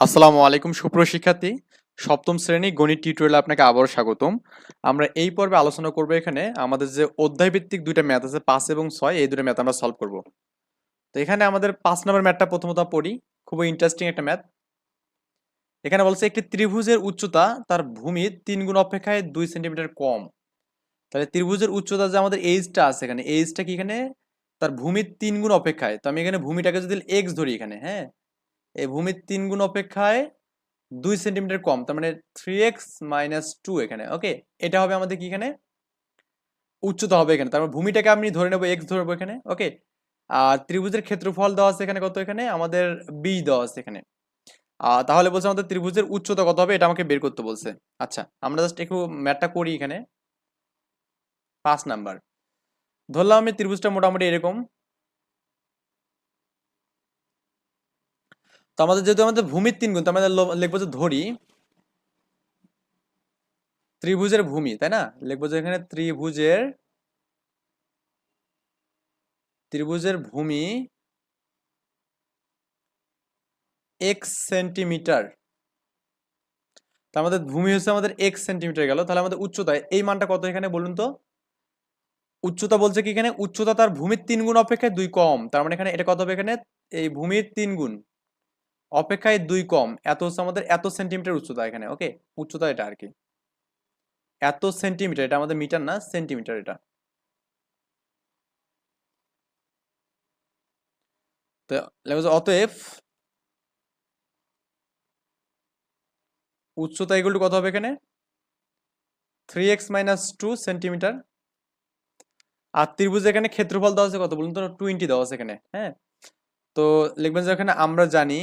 আসসালামু আলাইকুম, সুপ্রিয় শিক্ষার্থী। সপ্তম শ্রেণি গণিত টিউটোরিয়ালে আপনাকে আবারও স্বাগতম। আমরা এই পর্বে আলোচনা করব এখানে আমাদের যে অধ্যায় ভিত্তিক দুইটা ম্যাথ আছে, পাঁচ এবং ছয়, এই দুটো ম্যাথ আমরা সলভ করব। তো এখানে আমাদের পাঁচ নম্বর ম্যাথটা প্রথমত পড়ি। খুবই ইন্টারেস্টিং একটা ম্যাথ এখানে বলছে, একটি ত্রিভুজের উচ্চতা তার ভূমির তিন গুণ অপেক্ষায় দুই সেন্টিমিটার কম। তাহলে ত্রিভুজের উচ্চতা যে আমাদের এইজটা আছে এখানে এইজটা কি এখানে? তার ভূমির তিন গুণ অপেক্ষায়। তো আমি এখানে ভূমিটাকে যদি এক্স ধরি এখানে হ্যাঁ? এই ভূমির তিন গুণ অপেক্ষায় দুই সেন্টিমিটার কম তার মানে থ্রি এক্স মাইনাস টু এখানে ওকে এটা হবে আমাদের কি এখানে? উচ্চতা হবে এখানে তারপর ভূমিটাকে আমি ধরে নেব এক্স ধরবো এখানে ওকে আর ত্রিভুজের ক্ষেত্রফল দেওয়া আছে এখানে কত এখানে? আমাদের বি দেওয়া আছে এখানে। আহ, তাহলে বলছে আমাদের ত্রিভুজের উচ্চতা কত হবে? এটা আমাকে বের করতে বলছে। আচ্ছা আমরা জাস্ট একটু ম্যাথটা করি এখানে। পাঁচ নাম্বার। ধরলাম আমি ত্রিভুজটা মোটামুটি এরকম। তো আমাদের যেহেতু আমাদের ভূমির তিন গুণ, তো আমাদের লিখব যে ধরি ত্রিভুজের ভূমি, তাই না? লিখব যে এখানে ত্রিভুজের ত্রিভুজের ভূমি এক সেন্টিমিটার তো আমাদের ভূমি হচ্ছে আমাদের এক সেন্টিমিটার গেল, তাহলে আমাদের উচ্চতা, এই মানটা কত এখানে বলুন তো? উচ্চতা বলছে কি এখানে? উচ্চতা তার ভূমির তিন গুণ অপেক্ষায় দুই কম, তার মানে এখানে এটা কত হবে এখানে? এই ভূমির তিন গুণ। অপেক্ষায় দুই কম, এত হচ্ছে আমাদের এত সেন্টিমিটার উচ্চতা এখানে ওকে উচ্চতা এটা আর কি। এত সেন্টিমিটার, এটা আমাদের মিটার না, সেন্টিমিটার এটা। তো অতএব উচ্চতা এগুলো কত হবে এখানে? Three x minus two centimetre আর ত্রিভুজ এখানে ক্ষেত্রফল দেওয়া আছে কত বলুন তো? টোয়েন্টি দেওয়া আছে এখানে হ্যাঁ? তো লিখবেন যে এখানে আমরা জানি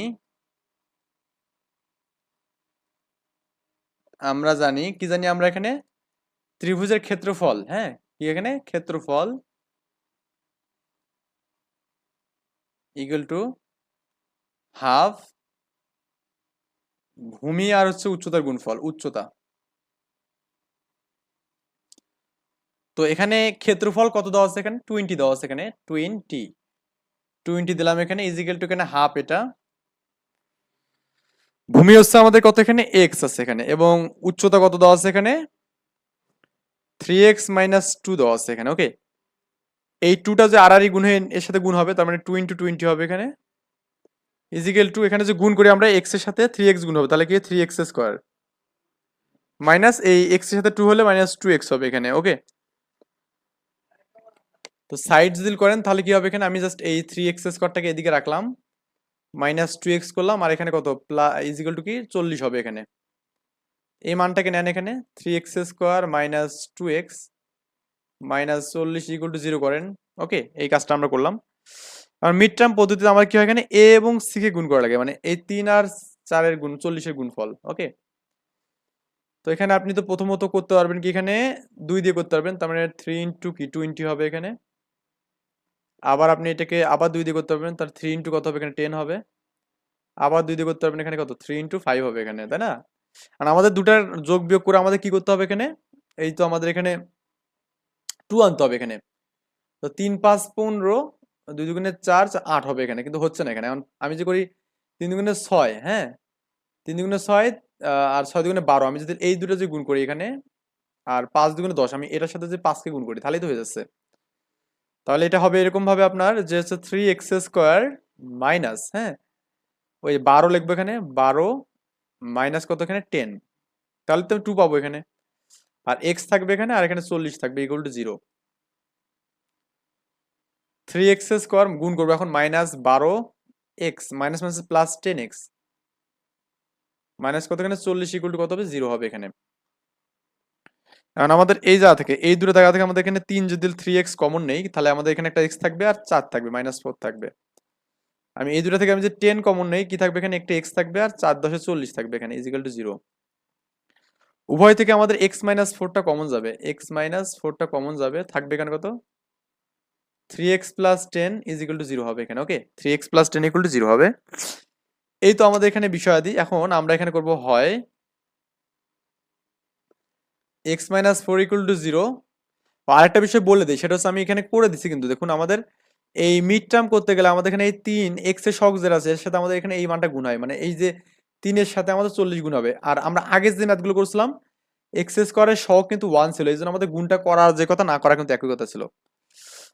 আমরা জানি, কি জানি আমরা এখানে? ত্রিভুজের ক্ষেত্রফল হ্যাঁ? কি এখানে? ক্ষেত্রফল ইকুয়াল টু হাফ ভূমি আর হচ্ছে উচ্চতার গুণফল, উচ্চতা। তো এখানে ক্ষেত্রফল কত দেওয়া আছে এখানে? টোয়েন্টি দেওয়া আছে এখানে টোয়েন্টি টোয়েন্টি দিলাম এখানে ইজিক্যাল টু এখানে হাফ এটা। ভূমি হচ্ছে আমাদের কত এখানে? এক্স আছে এখানে এবং উচ্চতা কত দেওয়া আছে এখানে? থ্রি এক্স মাইনাস টু দেওয়া আছে এখানে ওকে এই টুটা যে আড়াআড়ি গুণ হয়ে এর সাথে গুণ হবে, তার মানে টু ইন্টু টোয়েন্টি হবে এখানে। ইজিক্যাল টু এখানে যে গুণ করি আমরা এক্সের সাথে থ্রি এক্স গুণ হবে, তাহলে কি? থ্রি এক্স স্কোয়ার মাইনাস এই এক্সের সাথে টু হলে মাইনাস টু এক্স হবে এখানে ওকে তো সাইড যদি করেন, তাহলে কি হবে এখানে? আমি জাস্ট এই থ্রি এক্স স্কোয়ারটাকে এদিকে রাখলাম। মাইনাস টু এক্স করলাম, আর এখানে কত? প্লাস ইজিক্যাল টু কি? চল্লিশ হবে এখানে। এই মানটাকে নেন এখানে three x square minus two x minus চল্লিশ ইকুয়াল টু জিরো করেন। ওকে এই কাজটা আমরা করলাম। আর মিড টার্ম পদ্ধতিতে আমার কি হয় এখানে? এ এবং সি কে গুণ করা লাগে মানে এই তিন আর চারের গুণ, চল্লিশের গুণফল। ওকে তো এখানে আপনি তো প্রথমত করতে পারবেন কি এখানে? দুই দিয়ে করতে পারবেন, তার মানে থ্রি ইন্টু কি? টোয়েন্টি হবে এখানে। আবার আপনি এটাকে আবার দুই দিয়ে করতে পারবেন, তার থ্রি ইন্টু কত হবে? এখানে টেন হবে। আবার দুই দিয়ে করতে পারবেন, এখানে কত? থ্রি ইন্টু ফাইভ হবে এখানে, তাই না? আর আমাদের দুটার যোগ বিয়োগ করে আমাদের কি করতে হবে এখানে? এই তো আমাদের এখানে টু আনতে হবে এখানে। তো তিন পাঁচ পনেরো, দুই দুগুণে চার আট হবে এখানে, কিন্তু হচ্ছে না এখানে। আমি যে করি তিন দুগুণে ছয় হ্যাঁ? তিন দুগুণে ছয় আর ছয় দুগুণে বারো, আমি যদি এই দুটো যে গুণ করি এখানে, আর পাঁচ দুগুণে দশ, আমি এটার সাথে যে পাঁচকে গুণ করি, তাহলেই তো হয়ে যাচ্ছে। তাহলে এটা হবে এরকম ভাবে আপনার যে হচ্ছে থ্রি এক্স স্কোয়ার মাইনাস হ্যাঁ? ওই বারো লিখব এখানে, বারো মাইনাস কত এখানে? টেন তাহলে তো টু পাবো এখানে। আর এক্স থাকবে এখানে আর এখানে চল্লিশ থাকবে equal to zero three x square গুণ করব এখন মাইনাস বারো x minus minus plus ten x minus কত এখানে? চল্লিশ ইকুয়াল টু কত হবে? জিরো হবে এখানে। কারণ আমাদের এই জায়গা থেকে, এই দুটো জায়গা থেকে আমাদের এখানে তিন যদি থ্রি এক্স কমন নেই, তাহলে আমাদের এখানে একটা এক্স থাকবে আর চার থাকবে মাইনাস ফোর থাকবে। আমি এই দুটো থেকে আমি যে টেন কমন নেই, কি থাকবে এখানে? একটা এক্স থাকবে আর চার দশে চল্লিশ থাকবে এখানে ইজিক্যাল টু জিরো উভয় থেকে আমাদের এক্স মাইনাস ফোরটা কমন যাবে। এক্স মাইনাস ফোরটা কমন যাবে, থাকবে এখানে কত? Three x plus ten is equal to zero হবে এখানে okay three x plus ten equal to zero হবে। এই তো আমাদের এখানে বিষয়াদি। এখন আমরা এখানে করব হয় x minus four equal to zero আরেকটা বিষয় বলে দিই, সেটা হচ্ছে আমি এখানে করে দিছি কিন্তু। দেখুন, আমাদের এই মিড টার্ম করতে গেলে আমাদের এখানে এই তিন এক্সের শখ যেটা আছে এর সাথে আমাদের এখানে এই মানটা গুণ হয়। মানে এই যে তিনের সাথে আমাদের চল্লিশ গুণ হবে। আর আমরা আগে যে ম্যাথগুলো করছিলাম এক্স স্কোয়ারের সহগ কিন্তু ওয়ান ছিল। এই জন্য আমাদের গুণটা করার যে কথা, না করা কিন্তু একই কথা ছিল।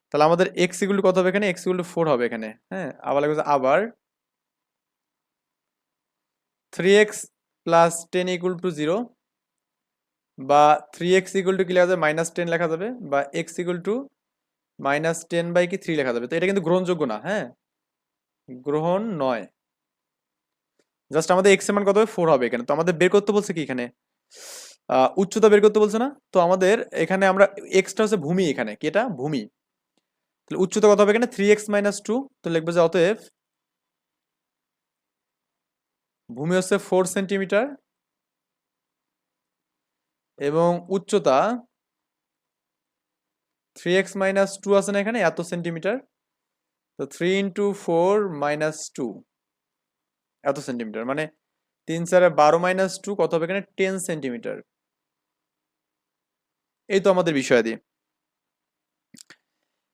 তাহলে আমাদের এক্স টু কত হবে এখানে? এক্স টু ফোর হবে এখানে। হ্যাঁ আবার লাগবে আবার three x plus ten equal to zero বা থ্রি এক্স ইকুয়াল টু কি লেখা যাবে? মাইনাস টেন লেখা যাবে বা x equal to minus ten by কি থ্রি লেখা যাবে? তো এটা কিন্তু গ্রহণযোগ্য না হ্যাঁ? গ্রহণ নয়। জাস্ট আমাদের এক্স মান কত হবে? ফোর হবে এখানে। তো আমাদের বের করতে বলছে কি এখানে? উচ্চতা বের করতে বলছে না? তো আমাদের এখানে আমরা এক্সটা হচ্ছে ভূমি এখানে। কি এটা? ভূমি। তাহলে উচ্চতা কত হবে এখানে? থ্রি এক্স মাইনাস টু তো লিখবে যে অতএব ভূমি হচ্ছে ফোর সেন্টিমিটার এবং উচ্চতা থ্রি এক্স মাইনাস টু আছে না এখানে? এত সেন্টিমিটার তো three into four minus two এত সেন্টিমিটার মানে তিন চারে বারো মাইনাস টু কত হবে এখানে? টেন সেন্টিমিটার এই তো আমাদের বিষয়াদি।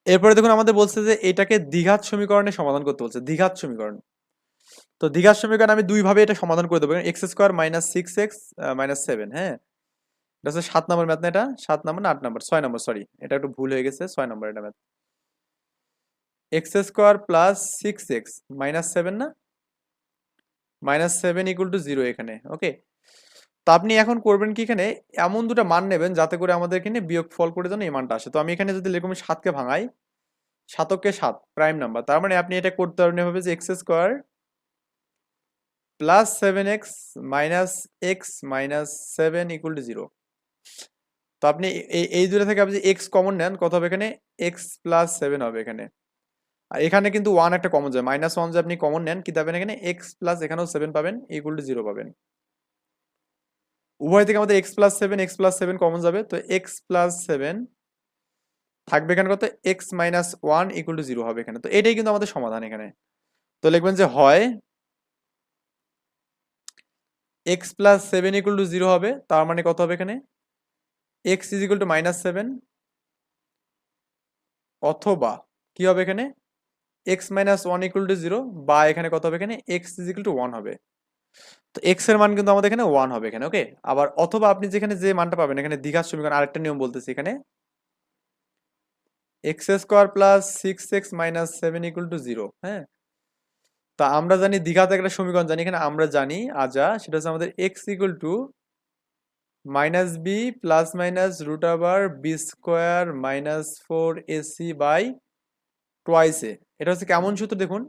এরপরে দেখুন আমাদের বলছে যে এটাকে দ্বিঘাত সমীকরণে সমাধান করতে বলছে। দ্বিঘাত সমীকরণ। তো দ্বিঘাত সমীকরণ আমি দুইভাবে এটা সমাধান করে দেবো। X square minus six x minus seven হ্যাঁ? এটা হচ্ছে সাত নম্বর ম্যাথ না এটা? সাত নম্বর না আট নম্বর? ছয় নম্বর সরি এটা একটু ভুল হয়ে গেছে, ছয় নম্বর এটা math. X square plus six x, minus seven না? Minus seven equal to zero এখানে ওকে তো আপনি এখন করবেন কি এখানে? এমন দুটো মান নেবেন যাতে করে আমাদের এখানে বিয়োগ ফল করে যেন এই মানটা আসে। তো আমি এখানে যদি এরকম সাতকে ভাঙাই, সাতককে সাত প্রাইম নাম্বার তার মানে আপনি এটা করতে পারবেন এভাবে যে x square plus seven x minus x minus seven equal to zero তো আপনি এই দুটো থেকে আপনি এক্স কমন নেন, কত হবে এখানে? এক্স প্লাস সেভেন হবে এখানে। আর এখানে কিন্তু ওয়ান একটা কমন যায়। মাইনাস ওয়ান যে আপনি কমন নেন, কি পাবেন এখানে? এক্স প্লাস এখানেও সেভেন পাবেন ইকুয়াল টু জিরো পাবেন। উভয় থেকে আমাদের x plus seven x plus seven common যাবে। তো এক্স প্লাস সেভেন থাকবে এখানে কত? X minus one equal to zero হবে এখানে। তো এটাই কিন্তু আমাদের সমাধান এখানে। তো লিখবেন যে হয় x plus seven equal to zero হবে, তার মানে কত হবে এখানে? X is equal to minus seven অথবা কি হবে এখানে? X minus one equal to zero বা এখানে কত হবে এখানে? X is equal to one হবে। তো এক্সের মান কিন্তু আমাদের এখানে ওয়ান হবে এখানে ওকে আবার অথবা আপনি যেখানে যে মানটা পাবেন, এখানে দ্বিঘাত সমীকরণ আরেকটা নিয়ম বলতেছি এখানে। X square plus six x minus seven equal to zero হ্যাঁ? তা আমরা জানি দ্বিঘাত একটা সমীকরণ জানি, এখানে আমরা জানি আজা সেটা হচ্ছে আমাদের x equal to minus b plus minus root আবার b square minus four ac by twice a. এটা হচ্ছে কেমন সূত্র দেখুন?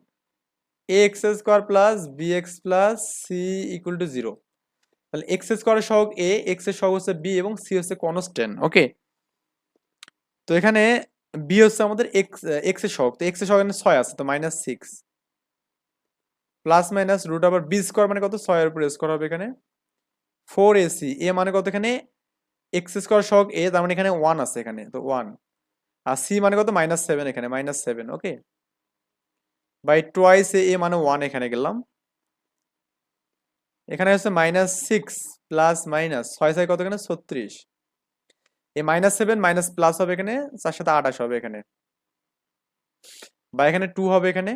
A x square plus b x plus c equal to zero. তাহলে এক্স স্কোয়ারের সহগ এ, এক্সের সহগ হচ্ছে বি এবং সি হচ্ছে কনস্ট্যান্ট, ওকে? তো এখানে বি হচ্ছে আমাদের এক্স এক্সের সহগ, তো এক্সের সহগ এখানে ছয় আছে, তো minus six. Plus minus root আবার বি স্কোয়ার মানে কত? ছয়ের উপর স্কোয়ার হবে এখানে। ফোর এসি এ মানে কত এখানে? এক্স স্কোয়ার সহগ এ, তার মানে এখানে ওয়ান আছে এখানে, তো ওয়ান। আর সি মানে কত? মাইনাস সেভেন এখানে, minus seven, okay? By twice a মানে ওয়ান এখানে গেলাম। এখানে হচ্ছে মাইনাস সিক্স প্লাস মাইনাস, ছয় ছয় কত এখানে? ছত্রিশ। A minus seven, minus plus হবে এখানে চার সাথে আঠাশ হবে এখানে। বা এখানে টু হবে এখানে।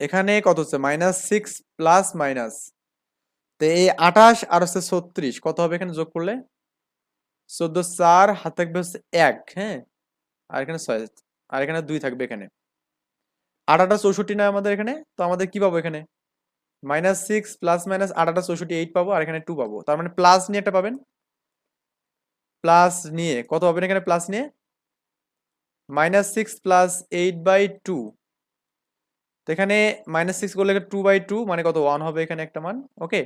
এখানে কত হচ্ছে? মাইনাস সিক্স প্লাস মাইনাস তো এই আঠাশ আর হচ্ছে ছত্রিশ, কত হবে এখানে যোগ করলে? চোদ্দ চার, হাত থাকবে হচ্ছে এক হ্যাঁ? আর এখানে ছয়, আর এখানে দুই থাকবে এখানে। আটাটা চৌষট্টি নয় আমাদের এখানে, তো আমাদের কি পাবো এখানে? মাইনাস সিক্স প্লাস মাইনাস আটাটা চৌষট্টি, এইট পাবো, আর এখানে টু পাবো। তার মানে প্লাস নিয়ে একটা পাবেন? প্লাস নিয়ে, কত পাবেন এখানে প্লাস নিয়ে? Minus six plus eight by two. তো এখানে মাইনাস সিক্স করলে টু বাই টু মানে কত? ওয়ান হবে এখানে একটা মান, ওকে?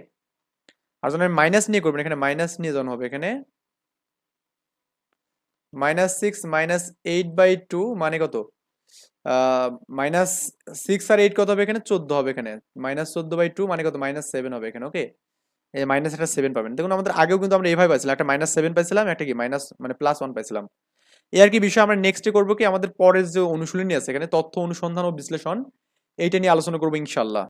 আর যখন মাইনাস নিয়ে করবেন, এখানে মাইনাস নিয়ে যখন হবে, এখানে minus six minus eight by two মানে কত? মাইনাস সিক্স আর এইট কত হবে এখানে? চোদ্দ হবে এখানে। মাইনাস চোদ্দ বাই টু মানে কত? মাইনাস সেভেন হবে এখানে ওকে এই মাইনাস একটা সেভেন পাবেন। দেখুন, আমাদের আগেও কিন্তু আমরা এইভাবে পাইছিলাম, একটা মাইনাস সেভেন পাইছিলাম, একটা কি? মাইনাস মানে প্লাস ওয়ান পাইছিলাম। এই আর কি বিষয় আমরা নেক্সটে করব কি? আমাদের পরের যে অনুশীলনী আছে এখানে, তথ্য অনুসন্ধান ও বিশ্লেষণ, এইটা নিয়ে আলোচনা করব ইনশাল্লাহ